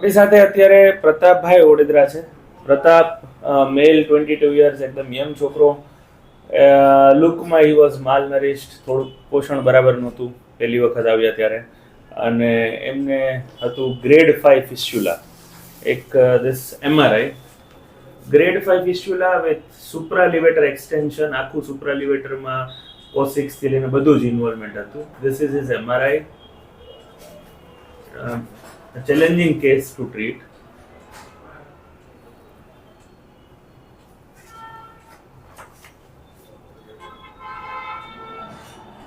આપણી સાથે અત્યારે પ્રતાપભાઈ ઓડેદરા છે. Pratap male twenty two years એકદમ યંગ છોકરો. લુકમાં હી વોઝ માલ નરિસ્ટ થોડુંક પોષણ બરાબર નહોતું પહેલી વખત આવ્યા ત્યારે. અને એમને હતું ગ્રેડ ફાઈવ ફિસ્યુલા એક this MRI grade five fistula with supralevator extension આખું સુપ્રાલિવેટરમાં કોસિક્સથી લઈને બધું જ ઇન્વોલ્વમેન્ટ હતું. This is is MRI challenging case to treat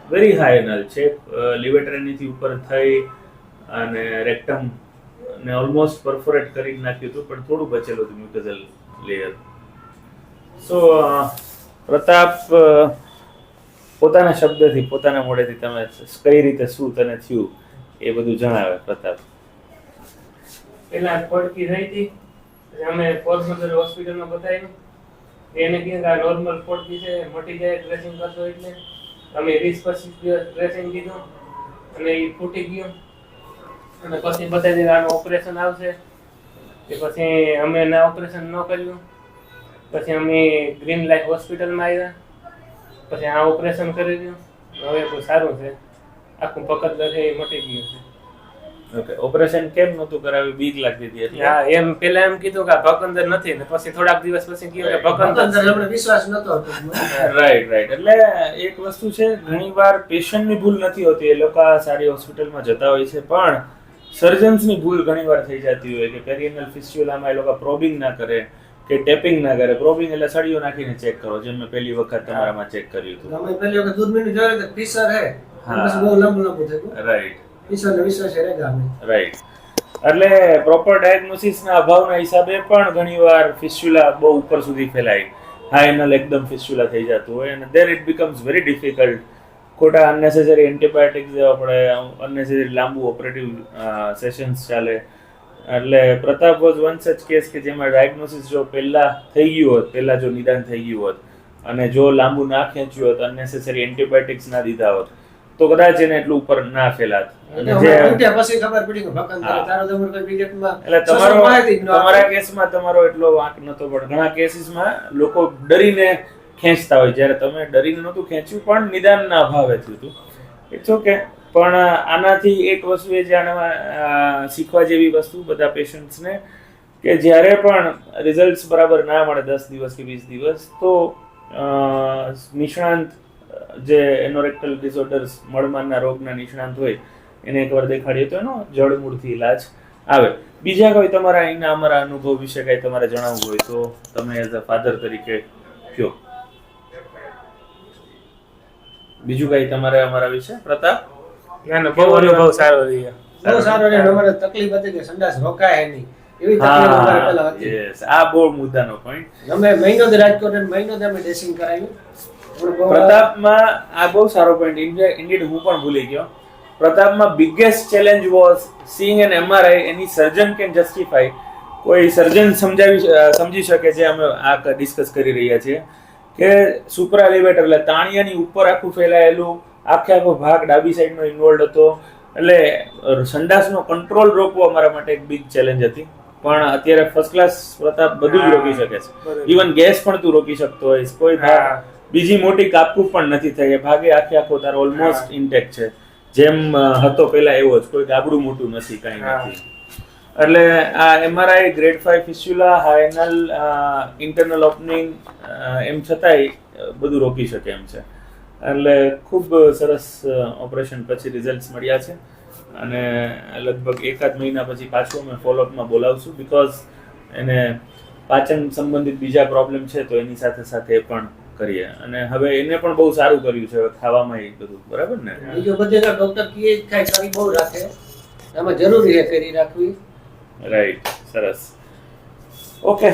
very high anal છે લિવેટર એનીથી ઉપર થઈ અને રેક્ટમ ને ઓલમોસ્ટ પરફોરેટ કરી નાખ્યું હતું પણ થોડું બચેલું હતું મ્યુકઝલ લેયર સો પ્રતાપ અ, પોતાના શબ્દથી પોતાના મોડેથી તમે કઈ રીતે શું તને થયું એ બધું જણાવે પ્રતાપ. પેલા ખોડકી થઈ હતી પછી અમે પોરબંદર હોસ્પિટલમાં બતાવ્યું. એને કીધું કે આ નોર્મલ ખોડકી છે, મટી જાય ડ્રેસિંગ કરશો એટલે. અમે વીસ પચીસ દિવસ ડ્રેસિંગ કીધું અને એ ફૂટી ગયું. અને પછી બતાવી દીધું આનું ઓપરેશન આવશે. કે પછી અમે એના ઓપરેશન ન કર્યું. પછી અમે ગ્રીન લાઈફ હોસ્પિટલમાં આવ્યા. પછી આ ઓપરેશન કરી દીધું. હવે સારું છે. આખું પકડ છે મટી ગયું છે. ઓકે ઓપરેશન કેમ નહોતું કરાવ્યું? બીક લાગતી હતી એટલે? હા એમ પેલા એમ કીધું કે ભકંદર નથી ને પછી થોડાક દિવસ પછી કીધું કે ભકંદર અંદર આપણે વિશ્વાસ નતો રાઈટ રાઈટ એટલે એક વસ્તુ છે ઘણીવાર પેશન્ટની ભૂલ નથી હોતી. એ લોકો સારી હોસ્પિટલમાં જતા હોય છે પણ સર્જન્સની ભૂલ ઘણીવાર થઈ જતી હોય કે પેરિયનલ ફિસ્યુલામાં એ લોકો પ્રોબિંગ ના કરે કે ટેપિંગ ના કરે. પ્રોબિંગ એટલે સળીઓ નાખીને ચેક કરો જેમ મેં પહેલી વખત તમારામાં ચેક કર્યું હતું. અમે પહેલી વખત દૂરબીન જોયું કે પીસર હે હા. બસ બહુ લાંબુ લાંબુ થયું. રાઈટ રાઈટ એટલે પ્રોપર ડાયગ્નોસિસના અભાવના હિસાબે પણ ઘણીવાર ફિસ્યુલા બહુ ઉપર સુધી ફેલાય. હાઈ એકદમ ફિસ્યુલા થઈ જતું હોય અને there it becomes very difficult ખોટા અનનેસેસરી એન્ટીબાયોટિક્સ જેવા પડે અનનેસેસરી લાંબુ ઓપરેટિવ સેશન્સ ચાલે. એટલે Pratap was one such case કે જેમાં ડાયગ્નોસિસ જો પહેલા થઈ ગયું હોત, પહેલા જો નિદાન થઈ ગયું હોત અને જો લાંબુ ના ખેંચ્યું હોત અનનેસેસરી એન્ટીબાયોટિક્સ ના દીધા હોત તો કદાચ એને એટલું ઉપર ના ફેલાત. તમારે કેસમાં તમારો એટલો વાંક નતો પણ ઘણા કેસીસમાં લોકો ડરીને ખેંચતા હોય. જ્યારે તમે ડરીને નહોતું ખેંચ્યું પણ નિદાનના અભાવે થયું હતું. ઇટ્સ ઓકે પણ આનાથી એક વસ્તુ એ જે આનામાં શીખવા જેવી વસ્તુ બધા પેશન્ટ્સને કે જ્યારે પણ રિઝલ્ટ બરાબર ના મળે દસ દિવસ કે વીસ દિવસ તો નિષ્ણાંત જે એનોરેક્ટલ ડિસઓર્ડર્સ મળમારના રોગના નિષ્ણાંત હોય એને એકવાર દેખાડીએ તો એનો જળમૂળથી ઇલાજ આવે. બીજા કોઈ તમારા અહીંના અમારા અનુભવ વિશે કઈ તમારે જણાવવું હોય તો તમે એઝ અ ફાધર તરીકે કયો. બીજું કઈ તમારે અમારા વિશે? પ્રતાપ? ના ના બહુ અનુભવ સારો રહ્યો. બહુ સારો રહ્યો. અમારે તકલીફ હતી કે સંડાસ રોકાય નહીં. એવી તકલીફ હતી. આ બહુ મુદ્દાનો પોઈન્ટ અમે મહિનો દ રાજકોટ અને મહિનો દી અમે ડ્રેસિંગ કરાવ્યું. પ્રતાપમાં આ બહુ સારો પોઈન્ટ ઇન્ડીડ હું પણ ભૂલી ગયો. પ્રતાપમાં biggest challenge was seeing an MRI any surgeon can justify કોઈ સર્જન સમજાવી સમજી શકે છે અમે આ ડિસ્કસ કરી રહ્યા છીએ. કે સુપર એલિવેટર એટલે તાણિયાની ઉપર આખું ફેલાયેલું આખે આખો ભાગ ડાબી સાઈડનો ઇન્વોલ્વ હતો. એટલે સંડાસનો કંટ્રોલ રોકવો અમારા માટે એક બિગ ચેલેન્જ હતી. પણ અત્યારે ફર્સ્ટ ક્લાસ પ્રતાપ બધું જ રોકી શકે છે. ઇવન ગેસ પણ તું રોકી શકતો હોય કોઈ. બીજી મોટી કાપકૂપ પણ નથી થઈ. ભાગે આખે આખો તારો ઓલમોસ્ટ ઇન્ટેક છે. જેમ હતો પેલા એવો જ. કોઈ ગાબડું મોટું નથી કઈ નથી. એટલે આ MRI grade five fistula high anal internal opening એમ છતાંય બધું રોકી શકે એમ છે. એટલે ખૂબ સરસ ઓપરેશન પછી રિઝલ્ટ મળ્યા છે. અને લગભગ એકાદ મહિના પછી પાછું અમે ફોલોઅપમાં બોલાવશું બિકોઝ એને પાચન સંબંધિત બીજા પ્રોબ્લેમ છે તો એની સાથે સાથે પણ કરીએ. અને હવે એને પણ બહુ સારું કર્યું છે હવે ખાવામાં એ બધું. બરાબર ને? બીજો બધે ડોક્ટર કહે ખાય કરી બહુ રાખે. એમાં જરૂરી છે કરી રાખવી. રાઈટ સરસ. ઓકે